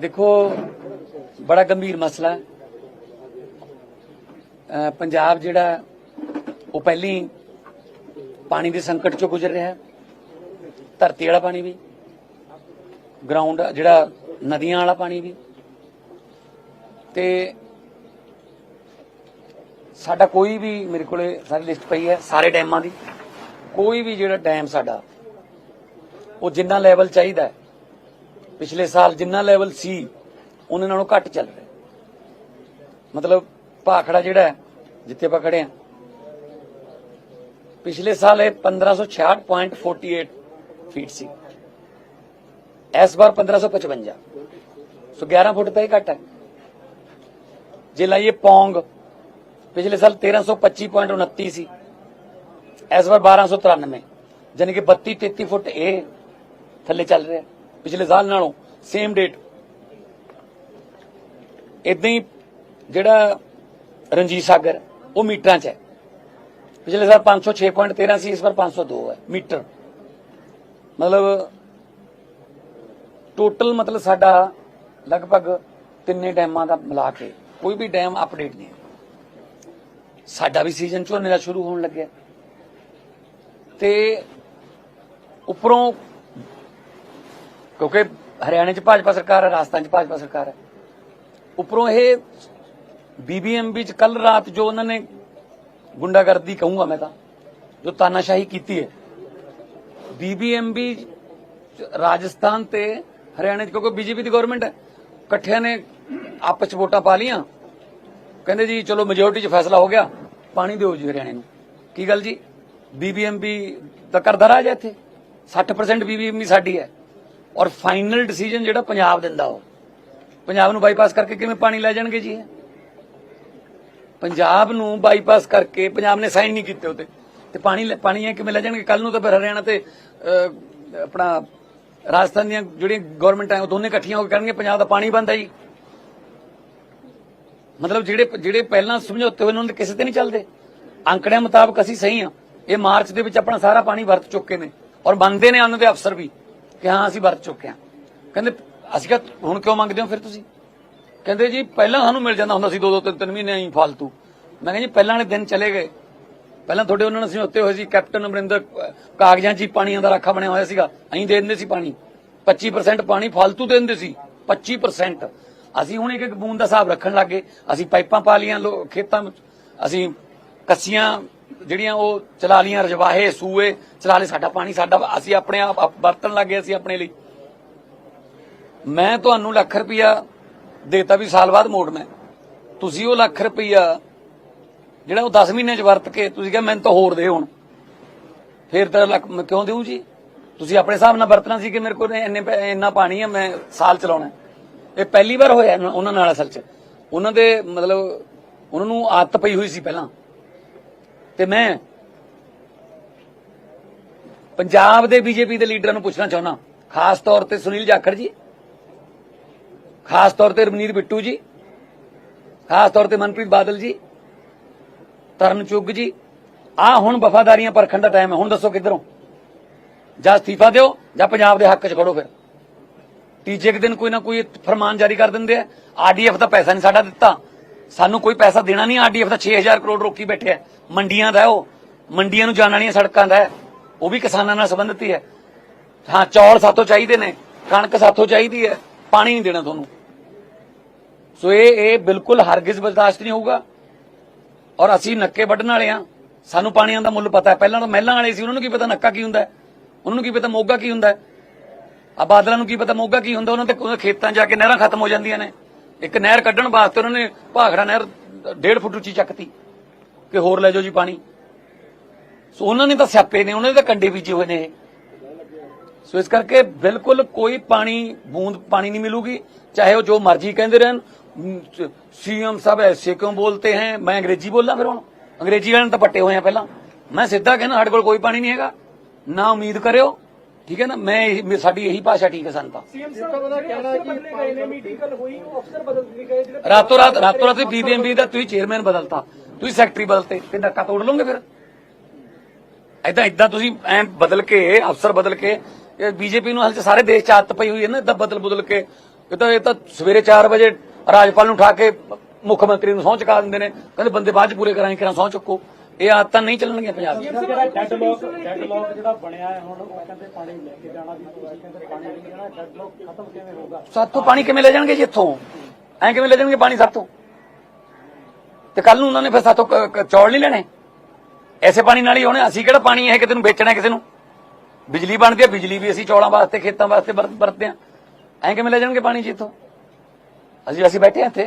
ਦੇਖੋ, ਬੜਾ ਗੰਭੀਰ ਮਸਲਾ ਹੈ। ਪੰਜਾਬ ਜਿਹੜਾ, ਉਹ ਪਹਿਲੀ ਪਾਣੀ ਦੇ ਸੰਕਟ ਚੋਂ ਗੁਜ਼ਰ ਰਿਹਾ ਹੈ। ਧਰਤੀ ਵਾਲਾ ਪਾਣੀ ਵੀ ਗਰਾਊਂਡ ਜਿਹੜਾ ਨਦੀਆਂ ਵਾਲਾ ਪਾਣੀ ਵੀ। ਤੇ ਸਾਡਾ ਕੋਈ ਵੀ, ਮੇਰੇ ਕੋਲੇ ਸਾਰੀ ਲਿਸਟ ਪਈ ਹੈ, ਸਾਰੇ ਡੈਮਾਂ ਦੀ। ਕੋਈ ਵੀ ਜਿਹੜਾ ਡੈਮ ਸਾਡਾ, ਉਹ ਜਿੰਨਾ ਲੈਵਲ ਚਾਹੀਦਾ ਹੈ ਪਿਛਲੇ ਸਾਲ ਜਿੰਨਾ ਲੈਵਲ ਸੀ ਉਹਨਾਂ ਨਾਲੋਂ ਘੱਟ ਚੱਲ ਰਿਹਾ। ਮਤਲਬ ਭਾਖੜਾ ਜਿਹੜਾ ਜਿੱਥੇ ਆਪਾਂ ਖੜੇ ਆ ਪਿਛਲੇ ਸਾਲ ਇਹ 1566.48 ਫੀਟ ਸੀ। ਇਸ ਵਾਰ 1555 ਸੋ 11 ਫੁੱਟ ਤਾਂ ਹੀ ਘੱਟ ਹੈ। ਜੇ ਲਾਈਏ ਪੌਂਗ, ਪਿਛਲੇ ਸਾਲ 1325.29 ਸੀ ਇਸ ਵਾਰ 1293 ਯਾਨੀ ਕਿ 32 33 ਫੁੱਟ ਇਹ ਥੱਲੇ ਚੱਲ ਰਿਹਾ। ਪਿਛਲੇ ਸਾਲ ਨਾਲੋਂ ਸੇਮ ਡੇਟ ਇਦਾਂ ਹੀ ਜਿਹੜਾ ਰਣਜੀਤ ਸਾਗਰ, ਉਹ ਮੀਟਰਾਂ 'ਚ ਹੈ। ਪਿਛਲੇ ਸਾਲ 506.13 ਸੀ ਇਸ ਵਾਰ 502 ਹੈ, ਮੀਟਰ। ਮਤਲਬ ਟੋਟਲ ਮਤਲਬ ਸਾਡਾ ਲਗਭਗ ਤਿੰਨੇ ਡੈਮਾਂ ਦਾ ਮਿਲਾ ਕੇ ਕੋਈ ਵੀ ਡੈਮ ਅਪਡੇਟ ਨਹੀਂ ਸਾਡਾ ਵੀ ਸੀਜ਼ਨ ਝੋਨੇ ਦਾ ਸ਼ੁਰੂ ਹੋਣ ਲੱਗਿਆ। ਤੇ ਉੱਪਰੋਂ ਕਿਉਂਕਿ ਹਰਿਆਣੇ 'ਚ ਭਾਜਪਾ ਸਰਕਾਰ ਹੈ, ਰਾਜਸਥਾਨ 'ਚ ਭਾਜਪਾ ਸਰਕਾਰ ਹੈ। ਉੱਪਰੋਂ ਇਹ ਬੀਬੀਐਮਬੀ 'ਚ ਕੱਲ ਰਾਤ ਜੋ ਉਹਨਾਂ ਨੇ ਗੁੰਡਾਗਰਦੀ ਕਹੂੰਗਾ ਮੈਂ ਤਾਂ, ਜੋ ਤਾਨਾਸ਼ਾਹੀ ਕੀਤੀ ਹੈ, ਬੀਬੀਐਮਬੀ ਰਾਜਸਥਾਨ ਤੇ ਹਰਿਆਣੇ 'ਚ, ਕਿਉਂਕਿ ਬੀਜੇਪੀ ਦੀ ਗਵਰਨਮੈਂਟ ਹੈ, ਇਕੱਠਿਆਂ ਨੇ ਆਪਸ 'ਚ ਵੋਟਾਂ ਪਾ ਲੀਆਂ ਕਹਿੰਦੇ ਜੀ, ਚਲੋ ਮੈਜੋਰਟੀ 'ਚ ਫੈਸਲਾ ਹੋ ਗਿਆ, ਪਾਣੀ ਦਿਓ ਜੀ ਹਰਿਆਣੇ ਨੂੰ। ਕੀ ਗੱਲ ਜੀ? ਬੀਬੀਐਮਬੀ ਦਾ ਕਰਦਾ ਰਾਜ ਹੈ ਇੱਥੇ? 60% ਬੀਬੀਐਮਬੀ ਸਾਡੀ ਹੈ। ਔਰ ਫਾਈਨਲ ਡਿਸੀਜਨ ਜਿਹੜਾ ਪੰਜਾਬ ਦਿੰਦਾ ਉਹ। ਪੰਜਾਬ ਨੂੰ ਬਾਈਪਾਸ ਕਰਕੇ ਕਿਵੇਂ ਪਾਣੀ ਲੈ ਜਾਣਗੇ ਜੀ ਪੰਜਾਬ ਨੂੰ ਬਾਈਪਾਸ ਕਰਕੇ ਪੰਜਾਬ ਨੇ ਸਾਈਨ ਨਹੀਂ ਕੀਤੇ ਉਤੇ ਤੇ ਪਾਣੀ ਪਾਣੀ ਹੈ ਕਿਵੇਂ ਲੈ ਜਾਣਗੇ? ਕੱਲ ਨੂੰ ਤਾਂ ਫਿਰ ਹਰਿਆਣਾ ਤੇ ਆਪਣਾ ਰਾਜਸਥਾਨ ਦੀਆਂ ਜਿਹੜੀਆਂ ਗਵਰਨਮੈਂਟਾਂ ਉਹ ਦੋਨੇ ਇਕੱਠੀਆਂ ਹੋ ਕੇ ਕਰਨਗੇ ਪੰਜਾਬ ਦਾ ਪਾਣੀ ਬੰਦ ਹੈ ਜੀ। ਮਤਲਬ ਜਿਹੜੇ ਜਿਹੜੇ ਪਹਿਲਾਂ ਸਮਝੌਤੇ ਹੋਏ ਉਹਨਾਂ ਦੇ ਕਿਸੇ ਤੇ ਨਹੀਂ ਚੱਲਦੇ। ਅੰਕੜਿਆਂ ਮੁਤਾਬਕ ਅਸੀਂ ਸਹੀ ਆ ਇਹ ਮਾਰਚ ਦੇ ਵਿੱਚ ਆਪਣਾ ਸਾਰਾ ਪਾਣੀ ਵਰਤ ਚੁੱਕੇ ਨੇ। ਔਰ ਮੰਨਦੇ ਨੇ ਉਹਨਾਂ ਦੇ ਅਫਸਰ ਵੀ। ਕਿ ਹਾਂ, ਅਸੀਂ ਵਰਤ ਚੁੱਕੇ ਹਾਂ। ਕਹਿੰਦੇ, ਅਸੀਂ ਕਿਹਾ, ਹੁਣ ਕਿਉਂ ਮੰਗਦੇ ਹੋ ਫਿਰ ਤੁਸੀਂ? ਕਹਿੰਦੇ ਜੀ, ਪਹਿਲਾਂ ਸਾਨੂੰ ਮਿਲ ਜਾਂਦਾ ਹੁੰਦਾ ਸੀ ਦੋ ਦੋ ਤਿੰਨ ਤਿੰਨ ਮਹੀਨੇ ਹੀ ਫालतू ਮੈਂ ਕਹਿੰਦਾ ਜੀ, ਪਹਿਲਾਂ ਵਾਲੇ ਦਿਨ ਚਲੇ ਗਏ। ਪਹਿਲਾਂ ਤੁਹਾਡੇ ਉਹਨਾਂ ਨੇ ਅਸੀਂ ਉੱਤੇ ਹੋਏ ਸੀ, ਕੈਪਟਨ ਅਮਰਿੰਦਰ ਕਾਗਜ਼ਾਂ 'ਚ ਹੀ ਪਾਣੀਆਂ ਦਾ ਰਾਖਾ ਬਣਿਆ ਹੋਇਆ ਸੀਗਾ। ਅਸੀਂ ਦੇ ਦਿੰਦੇ ਸੀ ਪਾਣੀ। 25% ਪਾਣੀ ਫालतू ਦੇ ਦਿੰਦੇ ਸੀ। 25% ਅਸੀਂ ਹੁਣ ਇੱਕ ਇੱਕ ਬੂੰਦ ਦਾ ਹਿਸਾਬ ਰੱਖਣ ਲੱਗੇ ਅਸੀਂ ਪਾਈਪਾਂ ਪਾ ਲੀਆਂ ਖੇਤਾਂ ਵਿੱਚ। ਅਸੀਂ ਕੱਸੀਆਂ ਜਿਹੜੀਆਂ ਉਹ ਚਲਾ ਲੀਆਂ ਰਜਵਾਹੇ, ਸੂਏ, ਚਲਾ ਲਏ ਸਾਡਾ ਪਾਣੀ, ਸਾਡਾ ਅਸੀਂ ਆਪਣੇ ਆਪ ਆਪ ਵਰਤਣ ਲੱਗੇ ਅਸੀਂ ਆਪਣੇ ਲਈ। ਮੈਂ ਤੁਹਾਨੂੰ ਲੱਖ ਰੁਪਇਆ ਦੇਤਾ ਵੀ ਸਾਲ ਬਾਅਦ ਮੋੜ ਮੈਂ ਤੁਸੀਂ ਉਹ ਲੱਖ ਰੁਪਇਆ ਜਿਹੜਾ ਉਹ 10 ਮਹੀਨੇ ਚ ਵਰਤ ਕੇ ਤੁਸੀਂ ਕਿਹਾ ਮੈਨੂੰ ਤਾਂ ਹੋਰ ਦੇ ਹੁਣ। ਫੇਰ ਤਾਂ ਲੱਖ ਕਿਉਂ ਦੇਉ ਜੀ? ਤੁਸੀਂ ਆਪਣੇ ਹਿਸਾਬ ਨਾਲ ਵਰਤਣਾ ਸੀ ਕਿ ਮੇਰੇ ਕੋਲ ਇੰਨੇ ਇੰਨਾ ਪਾਣੀ ਹੈ, ਮੈਂ ਸਾਲ ਚਲਾਉਣਾ ਇਹ ਪਹਿਲੀ ਵਾਰ ਹੋਇਆ ਉਹਨਾਂ ਨਾਲ ਅਸਲ ਚ। ਉਹਨਾਂ ਦੇ ਮਤਲਬ ਉਹਨਾਂ ਨੂੰ ਆਦਤ ਪਈ ਹੋਈ ਸੀ ਪਹਿਲਾਂ। ਤੇ ਮੈਂ ਪੰਜਾਬ ਦੇ ਬੀਜੇਪੀ ਦੇ ਲੀਡਰਾਂ ਨੂੰ ਪੁੱਛਣਾ ਚਾਹੁੰਦਾ। ਖਾਸ ਤੌਰ ਤੇ ਸੁਨੀਲ ਜਾਖੜ ਜੀ, ਖਾਸ ਤੌਰ ਤੇ ਰਮਨੀਤ ਬਿੱਟੂ ਜੀ, ਖਾਸ ਤੌਰ ਤੇ ਮਨਪ੍ਰੀਤ ਬਾਦਲ ਜੀ, ਤਰਨ ਚੁੱਗ ਜੀ। ਆ ਹੁਣ ਵਫਾਦਾਰੀਆਂ ਪਰਖਣ ਦਾ ਟਾਈਮ ਹੈ। ਹੁਣ ਦੱਸੋ ਕਿੱਧਰੋਂ? ਜਾਂ ਅਸਤੀਫਾ ਦਿਓ, ਜਾਂ ਪੰਜਾਬ ਦੇ ਹੱਕ 'ਚ ਖੜੋ ਫਿਰ। ਤੀਜੇ ਕੁ ਦਿਨ ਕੋਈ ਨਾ ਕੋਈ ਫਰਮਾਨ ਜਾਰੀ ਕਰ ਦਿੰਦੇ ਆ। ਆਰਡੀਐਫ ਦਾ ਪੈਸਾ ਨਹੀਂ ਸਾਡਾ ਦਿੱਤਾ। ਸਾਨੂੰ ਕੋਈ ਪੈਸਾ ਦੇਣਾ ਨਹੀਂ ਆਰਡੀਐਫ ਦਾ 6000 ਕਰੋੜ ਰੋਕੀ ਬੈਠਿਆ ਮੰਡੀਆਂ ਦਾ ਉਹ। ਮੰਡੀਆਂ ਨੂੰ ਜਾਣ ਵਾਲੀਆਂ ਸੜਕਾਂ ਦਾ ਉਹ ਵੀ ਕਿਸਾਨਾਂ ਨਾਲ ਸੰਬੰਧਿਤ ਹੀ ਹੈ। ਹਾਂ, ਚੌਲ ਸਾਥੋਂ ਚਾਹੀਦੇ ਨੇ, ਕਣਕ ਸਾਥੋਂ ਚਾਹੀਦੀ ਹੈ, ਪਾਣੀ ਨਹੀਂ ਦੇਣਾ ਤੁਹਾਨੂੰ। ਸੋ ਇਹ ਇਹ ਬਿਲਕੁਲ ਹਰਗਿਜ਼ ਬਰਦਾਸ਼ਤ ਨਹੀਂ ਹੋਊਗਾ। ਔਰ ਅਸੀਂ ਨੱਕੇ ਵੱਢਣ ਵਾਲੇ ਆ ਸਾਨੂੰ ਪਾਣੀਆਂ ਦਾ ਮੁੱਲ ਪਤਾ ਹੈ। ਪਹਿਲਾਂ ਤਾਂ ਮਹਿਲਾਂ ਵਾਲੇ ਸੀ, ਉਹਨਾਂ ਨੂੰ ਕੀ ਪਤਾ ਨੱਕਾ ਕੀ ਹੁੰਦਾ ਉਹਨਾਂ ਨੂੰ ਕੀ ਪਤਾ ਮੋਗਾ ਕੀ ਹੁੰਦਾ ਹੈ? ਆ ਬਾਦਲਾਂ ਨੂੰ ਕੀ ਪਤਾ ਮੋਗਾ ਕੀ ਹੁੰਦਾ? ਉਹਨਾਂ ਤੇ ਖੇਤਾਂ ਜਾ ਕੇ ਨਹਿਰਾਂ ਖਤਮ ਹੋ ਜਾਂਦੀਆਂ ਨੇ। ਇੱਕ ਨਹਿਰ ਕੱਢਣ ਵਾਸਤੇ ਉਹਨਾਂ ਨੇ ਭਾਖੜਾ ਨਹਿਰ 1.5 ਫੁੱਟ ਉੱਚੀ ਚੱਕਤੀ ਕਿ ਹੋਰ ਲੈ ਜਾਓ ਜੀ ਪਾਣੀ। ਸੋ ਉਹਨਾਂ ਨੇ ਤਾਂ ਸਿਆਪੇ ਨੇ, ਉਹਨਾਂ ਦੇ ਤਾਂ ਕੰਡੇ ਬੀਜੇ ਹੋਏ ਨੇ ਇਹ। ਸੋ ਇਸ ਕਰਕੇ ਬਿਲਕੁਲ ਕੋਈ ਪਾਣੀ, ਬੂੰਦ ਪਾਣੀ ਨਹੀਂ ਮਿਲੂਗੀ, ਚਾਹੇ ਉਹ ਜੋ ਮਰਜ਼ੀ ਕਹਿੰਦੇ ਰਹਿਣ। ਸੀਐਮ ਸਾਹਿਬ ਐਸੇ ਕਿਉਂ ਬੋਲਤੇ ਹੈ? ਮੈਂ ਅੰਗਰੇਜ਼ੀ ਬੋਲਾਂ ਫਿਰ ਹੁਣ। ਅੰਗਰੇਜ਼ੀ ਵਾਲਿਆਂ ਨੂੰ ਤਾਂ ਪੱਟੇ ਹੋਏ ਆ ਪਹਿਲਾਂ। ਮੈਂ ਸਿੱਧਾ ਕਹਿੰਦਾ, ਸਾਡੇ ਕੋਲ ਕੋਈ ਪਾਣੀ ਨਹੀਂ ਹੈਗਾ। ਨਾ ਉਮੀਦ ਕਰਿਓ। ਠੀਕ ਹੈ ਨਾ? ਮੈਂ ਸਾਡੀ ਇਹੀ ਭਾਸ਼ਾ ਠੀਕ ਹੈ ਸਾਨੂੰ ਤਾਂ। ਸੀਐਮ ਸਾਹਿਬ ਦਾ ਕਹਿਣਾ ਹੈ ਕਿ ਗਏ ਨੇ ਮੀਟਿੰਗ ਕੱਲ ਹੋਈ ਉਹ ਅਫਸਰ ਬਦਲ ਦਿੱਤੇ ਗਏ ਜਿਹੜੇ ਰਾਤੋਂ ਰਾਤ ਰਾਤੋਂ ਰਾਤ ਬੀਬੀਐਮਬੀ ਦਾ ਤੁਸੀਂ ਚੇਅਰਮੈਨ ਬਦਲਤਾ। ਤੁਸੀਂ ਸੈਕਟਰੀ ਬਦਲਤੇ। ਤੇ ਨੱਕਾ ਤੋੜ ਲਓਗੇ ਫਿਰ? ਐਦਾਂ ਇਦਾਂ ਤੁਸੀਂ ਐ ਬਦਲ ਕੇ ਅਫਸਰ ਬਦਲ ਕੇ ਬੀਜੇਪੀ ਨੂੰ ਹਾਲ ਚ ਸਾਰੇ ਦੇਸ਼ ਚ ਆਦਤ ਪਈ ਹੋਈ ਹੈ ਨਾ ਇਦਾਂ ਬਦਲ ਬਦਲ ਕੇ। ਇਹ ਤਾਂ ਇਹ ਤਾਂ ਸਵੇਰੇ 4 ਵਜੇ ਰਾਜਪਾਲ ਨੂੰ ਉਠਾ ਕੇ ਮੁੱਖ ਮੰਤਰੀ ਨੂੰ ਸਹੁੰ ਚੁਕਾ ਦਿੰਦੇ ਨੇ। ਕਹਿੰਦੇ ਬੰਦੇ ਬਾਅਦ ਚ ਪੂਰੇ ਕਰਾਂਗੇ ਕਿਰਾਂ ਸਹੁੰ ਚੁੱਕੋ। ਇਹ ਆਦਤਾਂ ਨਹੀਂ ਚੱਲਣਗੀਆਂ ਪੰਜਾਬ ਜਿਹੜਾ ਡੈਡਲੌਕ ਡੈਡਲੌਕ ਜਿਹੜਾ ਬਣਿਆ ਹੈ ਹੁਣ ਉਹ ਕਹਿੰਦੇ ਪਾਣੀ ਲੈ ਕੇ ਜਾਣਾ ਵੀ ਤੁਸੀਂ ਕਹਿੰਦੇ ਪਾਣੀ ਨਹੀਂ ਜਾਣਾ ਡੈਡਲੌਕ ਖਤਮ ਕਿਵੇਂ ਹੋਊਗਾ? ਸਾਤੋਂ ਪਾਣੀ ਕਿਵੇਂ ਲੈ ਜਾਣਗੇ ਜੀ ਇੱਥੋਂ? ਐਂ ਕਿਵੇਂ ਲੈ ਜਾਣਗੇ ਪਾਣੀ ਸਾਤੋਂ? ਤੇ ਕੱਲ ਨੂੰ ਉਹਨਾਂ ਨੇ ਫਿਰ ਕ- ਚੌਲ ਨਹੀਂ ਲੈਣੇ? ਐਸੇ ਪਾਣੀ ਨਾਲ ਹੀ ਹੋਣੇ। ਅਸੀਂ ਕਿਹੜਾ ਪਾਣੀ ਇਹ ਕਿਸੇ ਨੂੰ ਵੇਚਣਾ ਕਿਸੇ ਨੂੰ? ਬਿਜਲੀ ਬਣਦੀ ਹੈ ਬਿਜਲੀ ਵੀ ਅਸੀਂ ਚੌਲਾਂ ਵਾਸਤੇ ਖੇਤਾਂ ਵਾਸਤੇ ਵਰ- ਵਰਤਦੇ ਆ। ਐਂ ਕਿਵੇਂ ਲੈ ਜਾਣਗੇ ਪਾਣੀ ਜੀ ਇੱਥੋਂ? ਅਸੀਂ ਅਸੀਂ ਬੈਠੇ ਇੱਥੇ।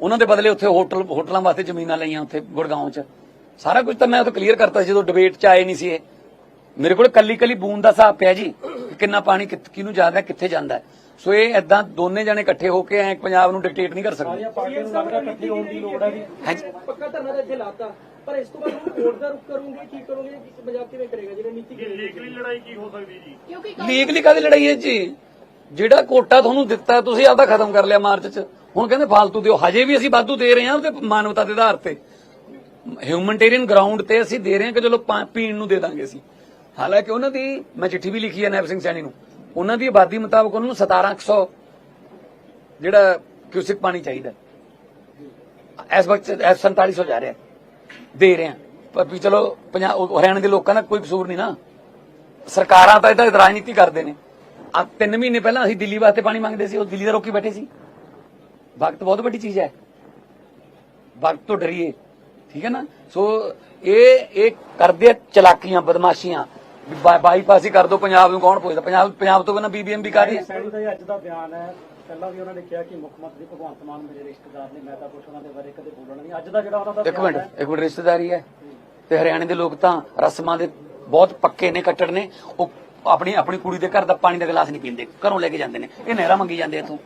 ਉਹਨਾਂ ਦੇ ਬਦਲੇ ਉੱਥੇ ਹੋਟਲ ਹੋਟਲਾਂ ਵਾਸਤੇ ਜ਼ਮੀਨਾਂ ਲਈਆਂ ਉੱਥੇ ਗੁੜਗਾਉਂ 'ਚ। ਸਾਰਾ ਕੁਝ ਤਾਂ ਮੈਂ ਉਹ ਕਲੀਅਰ ਕਰਤਾ ਜਦੋਂ ਡਿਬੇਟ 'ਚ ਆਏ ਨਹੀਂ ਸੀ ਇਹ। ਮੇਰੇ ਕੋਲ ਕੱਲੀ ਕੱਲੀ ਬੂੰਦ ਦਾ ਹਿਸਾਬ ਪਿਆ ਜੀ ਕਿ ਕਿੰਨਾ ਪਾਣੀ ਕਿਹਨੂੰ ਜਾਂਦਾ ਕਿੱਥੇ ਜਾਂਦਾ। ਸੋ ਇਹ ਐਦਾਂ ਦੋਨੇ ਜਣੇ ਇਕੱਠੇ ਹੋ ਕੇ ਐ ਪੰਜਾਬ ਨੂੰ ਡਿਕਟੇਟ ਨਹੀਂ ਕਰ ਸਕਦੇ। ਪਾਰਟੀਆਂ ਨੂੰ ਲੱਗਦਾ ਇਕੱਠੀ ਹੋਣ ਦੀ ਲੋੜ ਹੈ ਜੀ। ਹਾਂਜੀ। ਪੱਕਾ ਧਰਨਾ ਤਾਂ ਇੱਥੇ ਲਾਤਾ। ਪਰ ਇਸ ਤੋਂ ਬਾਅਦ ਹੁਣ ਕੋਰਟ ਦਾ ਰੁਖ ਕਰੋਗੇ ਕੀ ਕਰੋਗੇ ਪੰਜਾਬ ਕਿਵੇਂ ਕਰੇਗਾ? ਜਿਹੜਾ ਨੀਤੀ ਲੀਗਲੀ ਲੜਾਈ ਕਿਉਂਕਿ ਲੀਗਲੀ ਕਾਦੀ ਲੜਾਈ ਹੈ ਜੀ? ਜਿਹੜਾ ਕੋਟਾ ਤੁਹਾਨੂੰ ਦਿੱਤਾ ਤੁਸੀਂ ਆਪਦਾ ਖਤਮ ਕਰ ਲਿਆ ਮਾਰਚ 'ਚ। ਹੁਣ ਕਹਿੰਦੇ ਫਾਲਤੂ ਦਿਓ। ਹਜੇ ਵੀ ਅਸੀਂ ਵਾਧੂ ਦੇ ਰਹੇ ਹਾਂ ਤੇ ਮਾਨਵਤਾ ਦੇ ਆਧਾਰ ਤੇ। ਹਿਊਮਨਟੇਰੀਅਨ ਗਰਾਊਂਡ ਤੇ ਅਸੀਂ ਦੇ ਰਹੇ ਹਾਂ ਕਿ ਚਲੋ ਪੀਣ ਨੂੰ ਦੇ ਦਾਂਗੇ ਅਸੀਂ। ਹਾਲਾਂਕਿ ਉਹਨਾਂ ਦੀ, ਮੈਂ ਚਿੱਠੀ ਵੀ ਲਿਖੀ ਹੈ ਨੈਬ ਸਿੰਘ ਸੈਣੀ ਨੂੰ। ਉਹਨਾਂ ਦੀ ਆਬਾਦੀ ਮੁਤਾਬਕ ਉਹਨਾਂ ਨੂੰ 1700 ਜਿਹੜਾ ਕਿਊਸਿਕ ਪਾਣੀ ਚਾਹੀਦਾ। ਇਸ ਵਕਤ ਇਸ 4700 ਜਾ ਰਿਹਾ। ਦੇ ਰਹੇ ਹਾਂ। ਪਰ ਵੀ ਚਲੋ ਪੰਜਾਬ ਉਹ ਹਰਿਆਣਾ ਦੇ ਲੋਕਾਂ ਦਾ ਕੋਈ ਕਸੂਰ ਨਹੀਂ ਨਾ। ਸਰਕਾਰਾਂ ਤਾਂ ਇਹਦਾ ਰਾਜਨੀਤੀ ਕਰਦੇ ਨੇ। ਆ ਤਿੰਨ ਮਹੀਨੇ ਪਹਿਲਾਂ ਅਸੀਂ ਦਿੱਲੀ ਵਾਸਤੇ ਪਾਣੀ ਮੰਗਦੇ ਸੀ, ਉਹ ਦਿੱਲੀ ਦਾ ਰੋਕੀ ਬੈਠੇ ਸੀ। ਵਕਤ ਬਹੁਤ ਵੱਡੀ ਚੀਜ਼ ਹੈ। ਵਕਤ ਤੋਂ ਡਰੀਏ ਠੀਕ ਹੈ ਨਾ? ਸੋ ਇਹ ਇਹ ਕਰਦੇ ਚਲਾਕੀਆਂ ਬਦਮਾਸ਼ੀਆਂ। ਬਾਈਪਾਸ ਹੀ ਕਰ ਦੋ ਪੰਜਾਬ ਨੂੰ ਕੌਣ ਪੁੱਛਦਾ? ਪੰਜਾਬ ਪੰਜਾਬ ਤੋਂ ਬਿਨਾਂ ਬੀਬੀਐਮ ਵੀ ਕਰ ਰਹੀ ਹੈ। ਅੱਜ ਦਾ ਬਿਆਨ ਹੈ। ਪਹਿਲਾਂ ਵੀ ਉਹਨਾਂ ਨੇ ਕਿਹਾ ਕਿ ਮੁੱਖ ਮੰਤਰੀ ਭਗਵੰਤ ਮਾਨ ਮੇਰੇ ਰਿਸ਼ਤੇਦਾਰ ਨੇ ਮੈਂ ਤਾਂ ਕੁਛ ਉਹਨਾਂ ਦੇ ਬਾਰੇ ਕਦੇ ਬੋਲਣਾ ਨਹੀਂ। ਅੱਜ ਦਾ ਜਿਹੜਾ ਉਹਨਾਂ ਦਾ ਇੱਕ ਮਿੰਟ ਇੱਕ ਮਿੰਟ ਰਿਸ਼ਤੇਦਾਰੀ ਹੈ। ਤੇ ਹਰਿਆਣੇ ਦੇ ਲੋਕ ਤਾਂ ਰਸਮਾਂ ਦੇ ਬਹੁਤ ਪੱਕੇ ਨੇ ਕੱਟੜ ਨੇ। ਉਹ ਆਪਣੀ ਆਪਣੀ ਕੁੜੀ ਦੇ ਘਰ ਦਾ ਪਾਣੀ ਦਾ ਗਲਾਸ ਨਹੀਂ ਪੀਂਦੇ। ਘਰੋਂ ਲੈ ਕੇ ਜਾਂਦੇ ਨੇ। ਇਹ ਨਹਿਰਾ ਮੰਗੀ ਜਾਂਦੇ ਇਥੋਂ।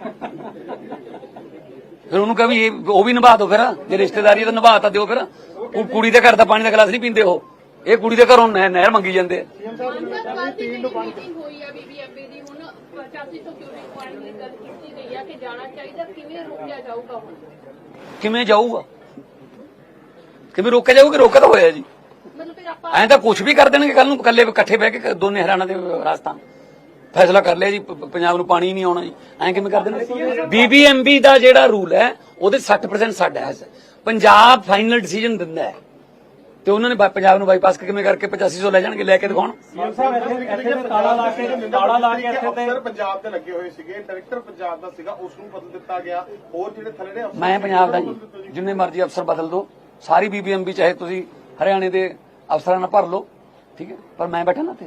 ਫਿਰ ਉਹਨੂੰ ਕਹ ਵੀ ਇਹ ਉਹ ਵੀ ਨਿਭਾ ਦਿਓ ਫਿਰ ਜੇ ਰਿਸ਼ਤੇਦਾਰੀ ਤਾਂ ਨਿਭਾ ਤਾਂ ਦਿਓ ਫਿਰ। ਉਹ ਕੁੜੀ ਦੇ ਘਰ ਦਾ ਪਾਣੀ ਦਾ ਗਲਾਸ ਨਹੀਂ ਪੀਂਦੇ ਉਹ। ਇਹ ਕੁੜੀ ਦੇ ਘਰੋਂ ਨਹਿ- ਨਹਿਰ ਮੰਗੀ ਜਾਂਦੇ ਆ। ਅੰਦਰ ਬਾਅਦ ਦੀ ਜਿਹੜੀ ਮੀਟਿੰਗ ਹੋਈ ਹੈ ਬੀਬੀਐਮਬੀ ਦੀ ਹੁਣ 85 ਤੋਂ ਕਿਊਬਿਕ ਪੁਆਇੰਟ ਦੀ ਗੱਲ ਕੀਤੀ ਗਈ ਹੈ ਕਿ ਜਾਣਾ ਚਾਹੀਦਾ ਕਿਵੇਂ ਜਾਊਗਾ ਹੁਣ? ਕਿਵੇਂ ਜਾਊਗਾ? ਕਿਵੇਂ ਰੋਕਿਆ ਜਾਊਗਾ ਕਿ ਰੋਕਿਆ ਤਾਂ ਹੋਇਆ ਜੀ। ਮਤਲਬ ਫਿਰ ਆਪਾਂ ਐਂ ਤਾਂ ਕੁਝ ਵੀ ਕਰ ਦੇਣਗੇ ਕੱਲ ਨੂੰ ਇਕੱਲੇ ਇਕੱਠੇ ਬਹਿ ਕੇ ਦੋਨੇ ਹਰਿਆਣਾ ਦੇ ਰਾਜਸਥਾਨ। ਫੈਸਲਾ ਕਰ ਲਿਆ ਜੀ ਪ- ਪੰਜਾਬ ਨੂੰ ਪਾਣੀ ਨਹੀਂ ਆਉਣਾ ਜੀ। ਐਂ ਕਿਵੇਂ ਕਰ ਦੇਣਗੇ ਬੀਬੀਐਮਬੀ ਦਾ ਜਿਹੜਾ ਰੂਲ ਹੈ ਉਹਦੇ 60% ਸਾਡਾ ਹੈ। ਪੰਜਾਬ ਫਾਈਨਲ ਡਿਸੀਜਨ ਦਿੰਦਾ ਹੈ। ਤੇ ਉਹਨਾਂ ਨੇ ਬਾ- ਪੰਜਾਬ ਨੂੰ ਬਾਈਪਾਸ ਕਿਵੇਂ ਕਰਕੇ 8500 ਲੈ ਜਾਣਗੇ ਲੈ ਕੇ ਦਿਖਾਉਣ? ਸੀਐਮ ਸਾਹਿਬ ਇੱਥੇ ਇੱਥੇ ਤੇ ਤਾਲਾ ਲਾ ਕੇ ਤਾਲਾ ਲਾ ਕੇ ਇੱਥੇ ਤੇ ਅਫਸਰ ਪੰਜਾਬ ਦੇ ਲੱਗੇ ਹੋਏ ਸੀਗੇ ਡਾਇਰੈਕਟਰ ਪੰਜਾਬ ਦਾ ਸੀਗਾ ਉਸ ਨੂੰ ਬਦਲ ਦਿੱਤਾ ਗਿਆ। ਹੋਰ ਜਿਹੜੇ ਥੱਲੇ ਦੇ ਅਫਸਰ ਮੈਂ ਪੰਜਾਬ ਦਾ ਜੀ। ਜਿੰਨੇ ਮਰਜ਼ੀ ਅਫਸਰ ਬਦਲ ਦਿਓ ਸਾਰੀ ਬੀਬੀਐਮਬੀ ਚਾਹੇ ਤੁਸੀਂ ਹਰਿਆਣੇ ਦੇ ਅਫਸਰਾਂ ਨਾਲ ਭਰ ਲਓ ਠੀਕ ਹੈ? ਪਰ ਮੈਂ ਬੈਠਾ ਨਾ ਤੇ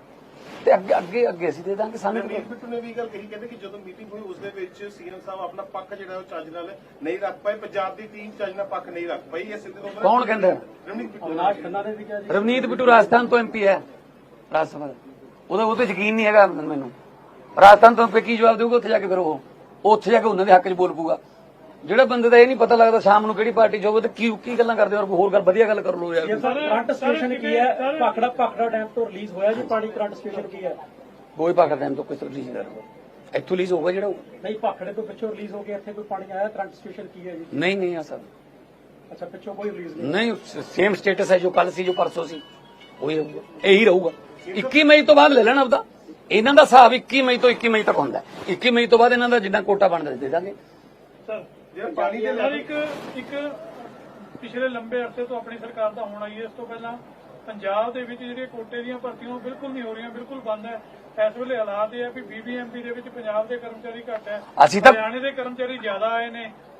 ਤੇ ਅੱਗੇ ਅੱਗੇ ਅੱਗੇ ਅਸੀਂ ਦੇ ਦਾਂਗੇ ਸਾਨੂੰ ਰਣਜੀਤ ਬਿੱਟੂ ਨੇ ਵੀ ਗੱਲ ਕਹੀ ਕਹਿੰਦੇ ਕਿ ਜਦੋਂ ਮੀਟਿੰਗ ਹੋਈ ਉਸ ਦੇ ਵਿੱਚ ਸੀਐਮ ਸਾਹਿਬ ਆਪਣਾ ਪੱਖ ਜਿਹੜਾ ਉਹ ਚੱਜ ਨਾਲ ਨਹੀਂ ਰੱਖ ਪਾਏ। ਪੰਜਾਬ ਦੀ ਟੀਮ ਚੱਜ ਨਾਲ ਪੱਖ ਨਹੀਂ ਰੱਖ ਪਾਈ। ਇਹ ਸਿੱਧੇ ਤੇ ਕੌਣ ਕਹਿੰਦਾ? ਰਣਜੀਤ ਬਿੱਟੂ ਨੇ ਅਵਨਾਸ਼ ਖੰਨਾ ਨੇ ਵੀ ਕਿਹਾ ਜੀ। ਰਵਨੀਤ ਬਿੱਟੂ ਰਾਜਸਥਾਨ ਤੋਂ ਐਮਪੀ ਹੈ ਰਾਜ ਸਭਾ ਦਾ। ਉਹਦਾ ਉਹ ਤੇ ਯਕੀਨ ਨਹੀਂ ਹੈਗਾ ਮੈਨੂੰ। ਰਾਜਸਥਾਨ ਤੋਂ ਕੀ ਜਵਾਬ ਦੇਊਗਾ? ਉੱਥੇ ਜਾ ਕੇ ਫਿਰ ਉਹ ਉਹ ਉੱਥੇ ਜਾ ਕੇ ਉਹਨਾਂ ਦੇ ਹੱਕ 'ਚ ਬੋਲ ਪੂਗਾ ਜਿਹੜਾ ਬੰਦੇ ਦਾ ਇਹ ਨਹੀਂ ਪਤਾ ਲੱਗਦਾ ਸ਼ਾਮ ਨੂੰ ਕਿਹੜੀ ਪਾਰਟੀ ਹੋਵੇ ਤੇ ਕੀ ਕੀ ਗੱਲਾਂ ਕਰਦੇ ਔਰ ਕੋਈ ਹੋਰ ਗੱਲ ਵਧੀਆ ਗੱਲ ਕਰ ਲੋ ਯਾਰ। ਕਰੰਟ ਸਟੇਸ਼ਨ ਕੀ ਹੈ? ਭਾਖੜਾ ਭਾਖੜਾ ਡੈਮ ਤੋਂ ਰਿਲੀਜ਼ ਹੋਇਆ ਜੀ ਪਾਣੀ ਕਰੰਟ ਸਟੇਸ਼ਨ ਕੀ ਹੈ? ਕੋਈ ਪਾਕਰ ਟਾਈਮ ਤੋਂ ਕੋਈ ਰਿਲੀਜ਼ ਨਹੀਂ ਕਰੂਗਾ ਇੱਥੋਂ ਰਿਲੀਜ਼ ਹੋਊਗਾ ਜਿਹੜਾ। ਨਹੀਂ ਭਾਖੜੇ ਤੋਂ ਪਿੱਛੋਂ ਰਿਲੀਜ਼ ਹੋ ਕੇ ਇੱਥੇ ਕੋਈ ਪਾਣੀ ਆਇਆ ਕਰੰਟ ਸਟੇਸ਼ਨ ਕੀ ਹੈ ਜੀ? ਨਹੀਂ ਨਹੀਂ ਆ ਸਰ। ਅੱਛਾ ਪਿੱਛੋਂ ਕੋਈ ਰਿਲੀਜ਼ ਨਹੀਂ ਨਹੀਂ ਸੇਮ ਸਟੇਟਸ ਹੈ ਜੋ ਕੱਲ ਸੀ ਜੋ ਪਰਸੋਂ ਸੀ। ਉਹੀ ਰਹੂਗਾ ਇਹੀ ਰਹੂਗਾ। 21 ਮਈ ਤੋਂ ਬਾਅਦ ਲੈ ਲੈਣਾ ਆਪਦਾ। ਇਹਨਾਂ ਦਾ ਹਿਸਾਬ 21 ਮਈ ਤੋਂ 21 ਮਈ ਤੱਕ ਹੁੰਦਾ। ਹੈ। 21 ਮਈ ਤੋਂ ਬਾਅਦ ਇਹਨਾਂ ਦਾ ਜਿੰਨਾ ਕੋਟਾ ਬਣਦਾ ਦੇ ਦਾਂਗੇ। ਜਿਹੜਾ ਪਾਣੀ ਦੇ ਸਰ ਇੱਕ ਇੱਕ ਪਿਛਲੇ ਲੰਬੇ ਅਰਸੇ ਤੋਂ ਆਪਣੀ ਸਰਕਾਰ ਦਾ ਹੋਣਾ ਹੀ ਹੈ। ਇਸ ਤੋਂ ਪਹਿਲਾਂ ਪੰਜਾਬ ਦੇ ਵਿੱਚ ਜਿਹੜੀਆਂ ਕੋਟੇ ਦੀਆਂ ਭਰਤੀਆਂ ਉਹ ਬਿਲਕੁਲ ਨਹੀਂ ਹੋ ਰਹੀਆਂ ਬਿਲਕੁਲ ਬੰਦ ਹੈ। ਇਸ ਵੇਲੇ ਹਾਲਾਤ ਇਹ ਹੈ ਵੀ ਬੀਬੀਐਮਪੀ ਦੇ ਵਿੱਚ ਪੰਜਾਬ ਦੇ ਕਰਮਚਾਰੀ ਘੱਟ ਹੈ। ਅਸੀਂ ਤਾਂ- ਹਰਿਆਣੇ ਦੇ ਕਰਮਚਾਰੀ ਜ਼ਿਆਦਾ ਆਏ ਨੇ।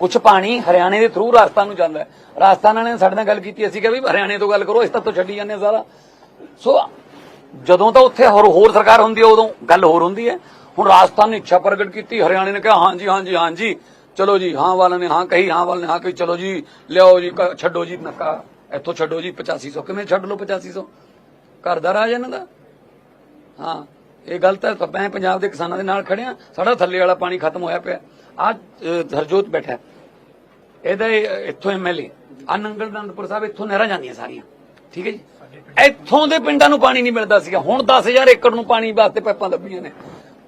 ਕੁਝ ਪਾਣੀ ਹਰਿਆਣੇ ਦੇ ਥਰੂ ਰਾਜਸਥਾਨ ਨੂੰ ਜਾਂਦਾ ਹੈ। ਰਾਜਸਥਾਨ ਵਾਲਿਆਂ ਨੇ ਸਾਡੇ ਨਾਲ ਗੱਲ ਕੀਤੀ, ਅਸੀਂ ਕਿਹਾ ਵੀ ਹਰਿਆਣੇ ਤੋਂ ਗੱਲ ਕਰੋ, ਇਸ ਤਾਂ ਤੋਂ ਛੱਡੀ ਜਾਂਦੇ ਸਾਰਾ। ਸੋ ਜਦੋਂ ਤਾਂ ਉੱਥੇ ਹੋਰ ਹੋਰ ਸਰਕਾਰ ਹੁੰਦੀ ਹੈ, ਉਦੋਂ ਗੱਲ ਹੋਰ ਹੁੰਦੀ ਹੈ। ਹੁਣ ਰਾਜਸਥਾਨ ਨੇ ਇੱਛਾ ਪ੍ਰਗਟ ਕੀਤੀ, ਹਰਿਆਣੇ ਨੇ ਕਿਹਾ, ਹਾਂਜੀ ਹਾਂਜੀ ਹਾਂਜੀ, ਚਲੋ ਜੀ, ਹਾਂ ਵਾਲਿਆਂ ਨੇ, ਹਾਂ ਕਹੀ, ਹਾਂ ਵਾਲਿਆਂ ਨੇ, ਹਾਂ ਕਹੀ, ਚਲੋ ਜੀ, ਲਿਆਓ ਜੀ ਛੱਡੋ ਜੀ, ਨੱਕਾ, ਇੱਥੋਂ ਛੱਡੋ ਜੀ 8500 ਕਿਵੇਂ ਛੱਡ ਲਓ 8500 ਘਰ ਦਾ ਰਾਜ ਇਹਨਾਂ ਦਾ? ਹਾਂ। ਇਹ ਗਲਤ ਹੈ ਤਾਂ ਮੈਂ ਪੰਜਾਬ ਦੇ ਕਿਸਾਨਾਂ ਦੇ ਨਾਲ ਖੜਿਆ ਸਾਡਾ ਥੱਲੇ ਵਾਲਾ ਪਾਣੀ ਖਤਮ ਹੋਇਆ ਪਿਆ। ਆ ਹਰਜੋਤ ਬੈਠਾ। ਇਹਦਾ ਇਹ- ਇੱਥੋਂ ਐਮਐਲਏ ਆ ਨੰਗਲ ਅਨੰਦਪੁਰ ਸਾਹਿਬ ਇੱਥੋਂ ਨਹਿਰਾਂ ਜਾਂਦੀਆਂ ਸਾਰੀਆਂ। ਠੀਕ ਹੈ ਜੀ? ਇੱਥੋਂ ਦੇ ਪਿੰਡਾਂ ਨੂੰ ਪਾਣੀ ਨਹੀਂ ਮਿਲਦਾ ਸੀਗਾ। ਹੁਣ 10000 ਏਕੜ ਨੂੰ ਪਾਣੀ ਵਾਸਤੇ ਪਾਈਪਾਂ ਲੱਭੀਆਂ ਨੇ।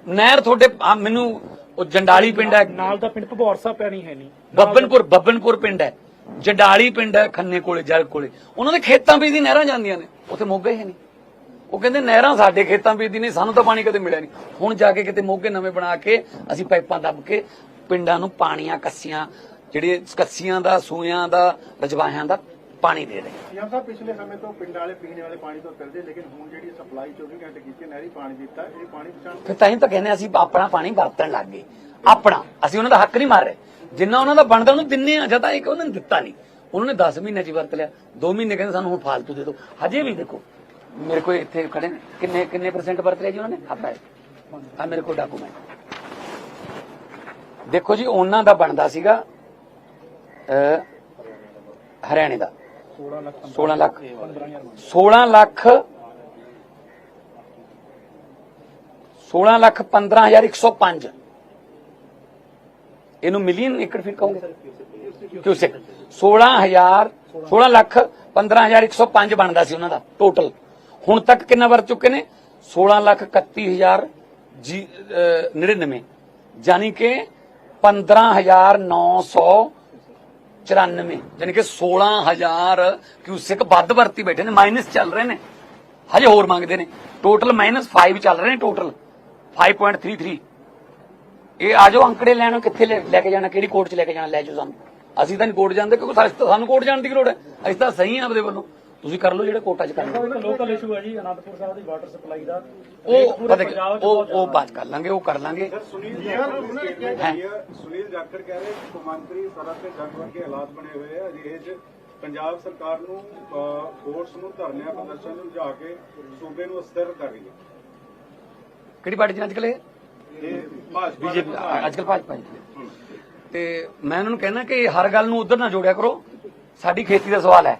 ਨਹਿਰ ਤੁਹਾਡੇ ਮੈਨੂੰ ਉਹ ਜੰਡਾਲੀ ਪਿੰਡ ਹੈ। ਨਾਲ ਦਾ ਪਿੰਡ ਭਬੌਰ ਸਾਹਿਬ ਪੈਣੀ ਹੈ ਨਹੀਂ। ਬੱਬਨਪੁਰ ਬੱਬਨਪੁਰ ਪਿੰਡ ਹੈ। ਜੰਡਾਲੀ ਪਿੰਡ ਹੈ ਖੰਨੇ ਕੋਲੇ ਜਲ ਕੋਲੇ। ਉਹਨਾਂ ਦੇ ਖੇਤਾਂ ਵਿੱਚ ਦੀ ਨਹਿਰਾਂ ਜਾਂਦੀਆਂ ਨੇ। ਉੱਥੇ ਮੋਗੇ ਹੈ ਨਹੀਂ। ਉਹ ਕਹਿੰਦੇ ਨਹਿਰਾਂ ਸਾਡੇ ਖੇਤਾਂ ਵਿੱਚ ਦੀ ਨਹੀਂ ਸਾਨੂੰ ਤਾਂ ਪਾਣੀ ਕਦੇ ਮਿਲਿਆ ਨਹੀਂ। ਹੁਣ ਜਾ ਕੇ ਕਿਤੇ ਮੋਗੇ ਨਵੇਂ ਬਣਾ ਕੇ ਅਸੀਂ ਪਾਈਪਾਂ ਦੱਬ ਕੇ ਪਿੰਡਾਂ ਨੂੰ ਪਾਣੀਆਂ ਕੱਸੀਆਂ ਜਿਹੜੇ ਕੱਸੀਆਂ ਦਾ ਸੂਇਆਂ ਦਾ ਰਜਵਾਹਿਆਂ ਦਾ ਪਾਣੀ ਦੇ ਰਹੇ। ਸੀਐਮ ਸਾਹਿਬ ਪਿਛਲੇ ਸਮੇਂ ਤੋਂ ਪਿੰਡਾਂ ਵਾਲੇ ਪੀਣ ਵਾਲੇ ਪਾਣੀ ਤੋਂ ਕਰਦੇ ਲੇਕਿਨ ਹੁਣ ਜਿਹੜੀ ਸਪਲਾਈ 24 ਘੰਟੇ ਕੀਤੀ ਨਹਿਰੀ ਪਾਣੀ ਦਿੱਤਾ ਇਹ ਪਾਣੀ ਪਛਾਣ ਫਿਰ ਤਾਂ ਹੀ ਤਾਂ ਕਹਿੰਦੇ ਅਸੀਂ ਆਪਣਾ ਪਾਣੀ ਵਰਤਣ ਲੱਗ ਗਏ। ਆਪਣਾ ਅਸੀਂ ਉਹਨਾਂ ਦਾ ਹੱਕ ਨਹੀਂ ਮਾਰ ਰਹੇ। ਜਿੰਨਾ ਉਹਨਾਂ ਦਾ ਬਣਦਾ ਉਹਨੂੰ ਦਿੰਨੇ ਆ ਜਦ ਇੱਕ ਉਹਨਾਂ ਨੇ ਦਿੱਤਾ ਨਹੀਂ। ਉਹਨਾਂ ਨੇ 10 ਮਹੀਨੇ ਚ ਵਰਤ ਲਿਆ। 2 ਮਹੀਨੇ ਕਹਿੰਦੇ ਸਾਨੂੰ ਹੁਣ ਫਾਲਤੂ ਦੇ ਦਿਓ। ਹਜੇ ਵੀ ਦੇਖੋ ਮੇਰੇ ਕੋਲ ਇੱਥੇ ਖੜੇ ਨੇ। ਕਿੰਨੇ ਕਿੰਨੇ ਪਰਸੈਂਟ ਵਰਤ ਲਿਆ ਜੀ ਉਹਨਾਂ ਨੇ? ਖਾਤਾ ਹੈ ਆ ਮੇਰੇ ਕੋਲ ਡਾਕੂਮੈਂਟ ਦੇਖੋ ਜੀ ਉਹਨਾਂ ਦਾ ਬਣਦਾ ਸੀਗਾ ਅ, ਹਰਿਆਣੇ ਦਾ। 16 ਲੱਖ 16 ਲੱਖ। 16 ਲੱਖ 16 ਲੱਖ 15105 ਇਹਨੂੰ ਮਿਲੀਅਨ ਏਕੜ ਫਿਰ ਕਹੋਗੇ? ਕਿਊਸੈਕ 16000 16 ਲੱਖ 15105 ਬਣਦਾ ਸੀ ਉਹਨਾਂ ਦਾ ਟੋਟਲ ਹੁਣ ਤੱਕ ਕਿੰਨਾ ਵਰਤ ਚੁੱਕੇ ਨੇ? 16 ਲੱਖ 31000 ਜੀ ਅਹ, 99 ਯਾਨੀ ਕਿ 15994 ਯਾਨੀ ਕਿ 16000 ਕਿਊਸੈਕ ਵੱਧ ਵਰਤੀ ਬੈਠੇ ਨੇ ਮਾਈਨਸ ਚੱਲ ਰਹੇ ਨੇ। ਹਜੇ ਹੋਰ ਮੰਗਦੇ ਨੇ। ਟੋਟਲ ਮਾਈਨਸ 5 ਚੱਲ ਰਹੇ ਨੇ ਟੋਟਲ 5.33 ਇਹ ਆ ਜਾਓ ਅੰਕੜੇ ਲੈਣ ਕਿੱਥੇ ਲੈ ਕੇ ਜਾਣਾ ਕਿਹੜੀ ਕੋਰਟ 'ਚ ਲੈ ਕੇ ਜਾਣਾ ਲੈ ਜਾਓ ਸਾਨੂੰ। ਅਸੀਂ ਤਾਂ ਨਹੀਂ ਕੋਰਟ ਜਾਂਦੇ ਕਿਉਂਕਿ ਸਾਨੂੰ- ਸਾਨੂੰ ਕੋਰਟ ਜਾਣ ਦੀ ਕੀ ਲੋੜ ਹੈ? ਅਸੀਂ ਤਾਂ ਸਹੀ ਹਾਂ ਆਪਦੇ ਵੱਲੋਂ। ਤੁਸੀਂ ਕਰ ਲਓ ਜਿਹੜੇ ਕੋਰਟਾਂ 'ਚ ਕਰਨਾ ਲੋਕਲ ਇਸ਼ੂ ਹੈ ਜੀ ਅਨੰਦਪੁਰ ਸਾਹਿਬ ਦੀ ਵਾਟਰ ਸਪਲਾਈ ਦਾ। ਉਹ ਕੀ- ਉਹ ਉਹ ਬਾਤ ਕਰ ਲਾਂਗੇ ਉਹ ਕਰ ਲਾਂਗੇ। ਸੁਨੀਲ ਜਾਖੜ ਕਹਿ ਰਹੇ ਕਿ ਕੌਮਾਂਤਰੀ ਸਰਹੱਦ ਤੇ ਜੰਗ ਵਰਗੇ ਹਾਲਾਤ ਬਣੇ ਹੋਏ ਆ। ਅਜਿਹੇ 'ਚ ਪੰਜਾਬ ਸਰਕਾਰ ਨੂੰ ਫੋਰਸ ਨੂੰ ਧਰਨਿਆਂ ਪ੍ਰਦਰਸ਼ਨ ਨੂੰ ਲਿਜਾ ਕੇ ਸੂਬੇ ਨੂੰ ਅਸਥਿਰ ਕਰ ਰਹੀ ਹੈ। ਕਿਹੜੀ ਪਾਰਟੀ ਚ ਅੱਜ ਕੱਲ੍ਹ ਇਹ? ਬੀਜੇਪੀ ਅੱਜ ਕੱਲ ਭਾਜਪਾ ਜੀ ਤੇ ਮੈਂ ਉਹਨਾਂ ਨੂੰ ਕਹਿਣਾ ਕਿ ਹਰ ਗੱਲ ਨੂੰ ਉਧਰ ਨਾ ਜੋੜਿਆ ਕਰੋ। ਸਾਡੀ ਖੇਤੀ ਦਾ ਸਵਾਲ ਹੈ।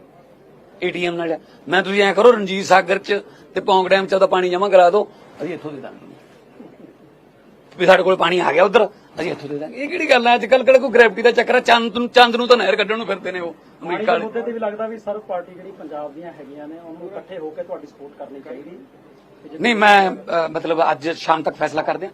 ਏਟੀਐਮ ਨਾਲ। ਮੈਂ ਤੁਸੀਂ ਐ ਕਰੋ ਰਣਜੀਤ ਸਾਗਰ ਚ ਤੇ ਪੌਂਗ ਡੈਮ ਚ ਉਹਦਾ ਪਾਣੀ ਜਮ੍ਹਾਂ ਕਰਾ ਦਿਓ। ਅਸੀਂ ਇੱਥੋਂ ਦੇ ਦਾਂਗੇ। ਵੀ ਸਾਡੇ ਕੋਲ ਪਾਣੀ ਆ ਗਿਆ ਉਧਰ ਅਸੀਂ ਇੱਥੋਂ ਦੇ ਦਾਂਗੇ। ਇਹ ਕਿਹੜੀ ਗੱਲ ਹੈ? ਅੱਜ ਕੱਲ ਕਿਹੜਾ ਕੋਈ ਗ੍ਰੈਵਿਟੀ ਦਾ ਚੱਕਰ ਹੈ ਚੰਦ ਨੂੰ ਚੰਦ ਨੂੰ ਤਾਂ ਨਹਿਰ ਕੱਢਣ ਨੂੰ ਫਿਰਦੇ ਨੇ ਉਹ ਅਮਰੀਕਾ ਦੇ ਵਾਲੇ। ਮੁੱਦੇ ਤੇ ਵੀ ਲੱਗਦਾ ਵੀ ਸਰਵ ਪਾਰਟੀ ਜਿਹੜੀ ਪੰਜਾਬ ਦੀਆਂ ਹੈਗੀਆਂ ਨੇ ਉਹਨੂੰ ਇਕੱਠੇ ਹੋ ਕੇ ਤੁਹਾਡੀ ਸਪੋਰਟ ਕਰਨੀ ਚਾਹੀਦੀ। ਨਹੀਂ ਮੈਂ ਮਤਲਬ ਅੱਜ ਸ਼ਾਮ ਤੱਕ ਫੈਸਲਾ ਕਰਦੇ ਹਾਂ।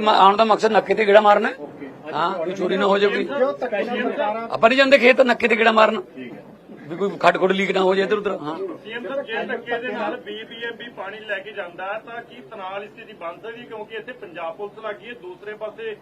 ਮਾ- ਆਉਣ ਦਾ ਮਕਸਦ ਨੱਕੇ ਤੇ ਗੇੜਾ ਮਾਰਨਾ ਹੈ। ਕੋਈ ਚੋਰੀ ਨਾ ਹੋ ਜਾਵੇ ਆਪਾਂ ਨਹੀਂ ਜਾਂਦੇ ਖੇਤ ਨੱਕੇ ਤੇ ਗੇੜਾ ਮਾਰਨ। ਵੀ ਕੋਈ ਖੱਡ ਖੁੱਡ ਲੀਕ ਨਾ ਹੋ ਜਾਏ ਇੱਧਰ ਉੱਧਰ ਹਾਂ। ਸੀਐਮ ਸਾਹਿਬ ਜੇ ਧੱਕੇ ਦੇ ਨਾਲ ਬੀਬੀਐਮਬੀ ਪਾਣੀ ਲੈ ਕੇ ਜਾਂਦਾ ਤਾਂ ਕੀ ਤਨਾਲ ਸਥਿਤੀ ਬਣ ਸਕਦੀ ਕਿਉਂਕਿ ਇੱਥੇ ਪੰਜਾਬ ਪੁਲਿਸ ਲੱਗੀ ਹੈ ਦੂਸਰੇ ਪਾਸੇ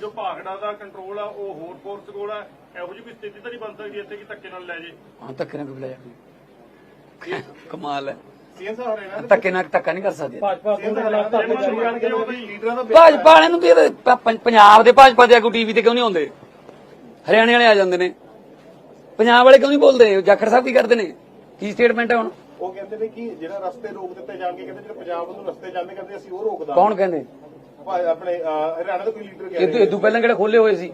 ਜੋ ਭਾਗੜਾ ਦਾ ਕੰਟਰੋਲ ਆ ਉਹ ਹੋਰ ਫੋਰਸ ਕੋਲ ਆ। ਇਹੋ ਜਿਹੀ ਕੋਈ ਸਥਿਤੀ ਤਾਂ ਨਹੀਂ ਬਣ ਸਕਦੀ ਇੱਥੇ ਕਿ ਧੱਕੇ ਨਾਲ ਲੈ ਜੇ? ਹਾਂ ਧੱਕੇ ਨਾਲ ਕੋਈ ਕਮਾਲ ਹੈ। ਸੀਐਮ ਸਾਹਿਬ ਦੇ ਧੱਕੇ ਨਾਲ ਧੱਕਾ ਨਹੀਂ ਕਰ ਸਕਦੇ। ਭਾਜਪਾ ਦੇ ਖਿਲਾਫ ਧਰਨੇ ਜਾਰੀ ਜਾਣਗੇ ਉਹਦੇ ਲੀਡਰਾਂ ਦਾ ਭਾਜਪਾ ਵਾਲਿਆਂ ਨੂੰ ਵੀ ਇਹਦੇ ਪ- ਪ- ਪੰਜਾਬ ਦੇ ਭਾਜਪਾ ਦੇ ਆਗੂ ਟੀਵੀ ਤੇ ਕਿਉਂ ਨਹੀਂ ਆਉਂਦੇ? ਹਰਿਆਣੇ ਵਾਲੇ ਆ ਜਾਂਦੇ ਨੇ। ਪੰਜਾਬ ਵਾਲੇ ਕਿਉਂ ਨਹੀਂ ਬੋਲਦੇ? ਜਾਖੜ ਸਾਹਿਬ ਕੀ ਕਰਦੇ ਨੇ? ਕੀ ਸਟੇਟਮੈਂਟ ਹੈ ਹੁਣ? ਉਹ ਕਹਿੰਦੇ ਨੇ ਕਿ ਜਿਹੜਾ ਰਸਤੇ ਰੋਕ ਦਿੱਤੇ ਜਾਣਗੇ ਕਹਿੰਦੇ ਜਿਹੜੇ ਪੰਜਾਬ ਵੱਲੋਂ ਰਸਤੇ ਜਾਂਦੇ ਕਹਿੰਦੇ ਅਸੀਂ ਉਹ ਰੋਕਦਾ ਕੌਣ ਕਹਿੰਦੇ? ਭਾਈ ਆਪਣੇ ਅਹ, ਹਰਿਆਣਾ ਦਾ ਕੋਈ ਲੀਡਰ ਕਹਿ ਇਦੋਂ ਇਦੋਂ ਪਹਿਲਾਂ ਕਿਹੜੇ ਖੋਲੇ ਹੋਏ ਸੀ?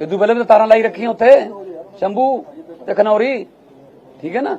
ਇਦੋਂ ਪਹਿਲਾਂ ਵੀ ਤਾਂ ਤਾਰਾਂ ਲਾਈ ਰੱਖੀਆਂ ਉੱਥੇ। ਸ਼ੰਭੂ ਤੇ ਖਨੌਰੀ। ਠੀਕ ਹੈ ਨਾ?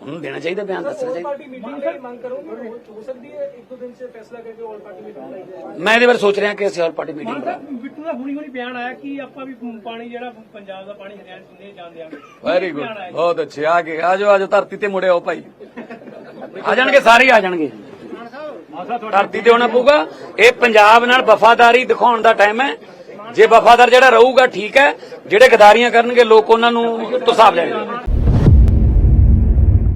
ਉਹਨੂੰ ਦੇਣਾ ਚਾਹੀਦਾ ਬਿਆਨ ਦੱਸਣਾ ਚਾਹੀਦਾ। ਪਾਰਟੀ ਮੀਟਿੰਗ ਲਈ ਮੰਗ ਕਰੋਗੇ ਹੋ ਸਕਦੀ ਹੈ ਇੱਕ ਦੋ ਦਿਨ ਸੇ ਫੈਸਲਾ ਕਰਕੇ ਆਲ ਪਾਰਟੀ ਮੀਟਿੰਗ ਲਈ ਜਾਏ? ਮੈਂ ਇਹਦੇ ਬਾਰੇ ਸੋਚ ਰਿਹਾ ਕਿ ਅਸੀਂ ਆਲ ਪਾਰਟੀ ਮੀਟਿੰਗ ਬਿੱਟੂ ਦਾ ਹੁਣੀ ਹੁਣੀ ਬਿਆਨ ਆਇਆ ਕਿ ਆਪਾਂ ਵੀ ਪਾਣੀ ਜਿਹੜਾ ਪੰਜਾਬ ਦਾ ਪਾਣੀ ਹਰਿਆਣਾ ਨਹੀਂ ਜਾਣ ਦਿਆਂਗੇ ਵੈਰੀ ਗੁੱਡ ਬਹੁਤ ਅੱਛੇ। ਆ ਗਏ। ਆ ਜਾਓ ਆ ਜਾਓ ਧਰਤੀ ਤੇ ਮੁੜੇ ਆਓ ਭਾਈ। ਆ ਜਾਣਗੇ ਸਾਰੇ ਆ ਜਾਣਗੇ। ਧਰਤੀ ਤੇ ਹੋਣਾ ਪਊਗਾ। ਇਹ ਪੰਜਾਬ ਨਾਲ ਵਫਾਦਾਰੀ ਦਿਖਾਉਣ ਦਾ ਟਾਈਮ ਹੈ। ਜੇ ਵਫਾਦਾਰ ਜਿਹੜਾ ਰਹੂਗਾ ਠੀਕ ਹੈ। ਜਿਹੜੇ ਗਦਾਰੀਆਂ ਕਰਨਗੇ ਲੋਕ ਉਹਨਾਂ ਨੂੰ ਤੁਸਾਬ ਲੈਣਗੇ।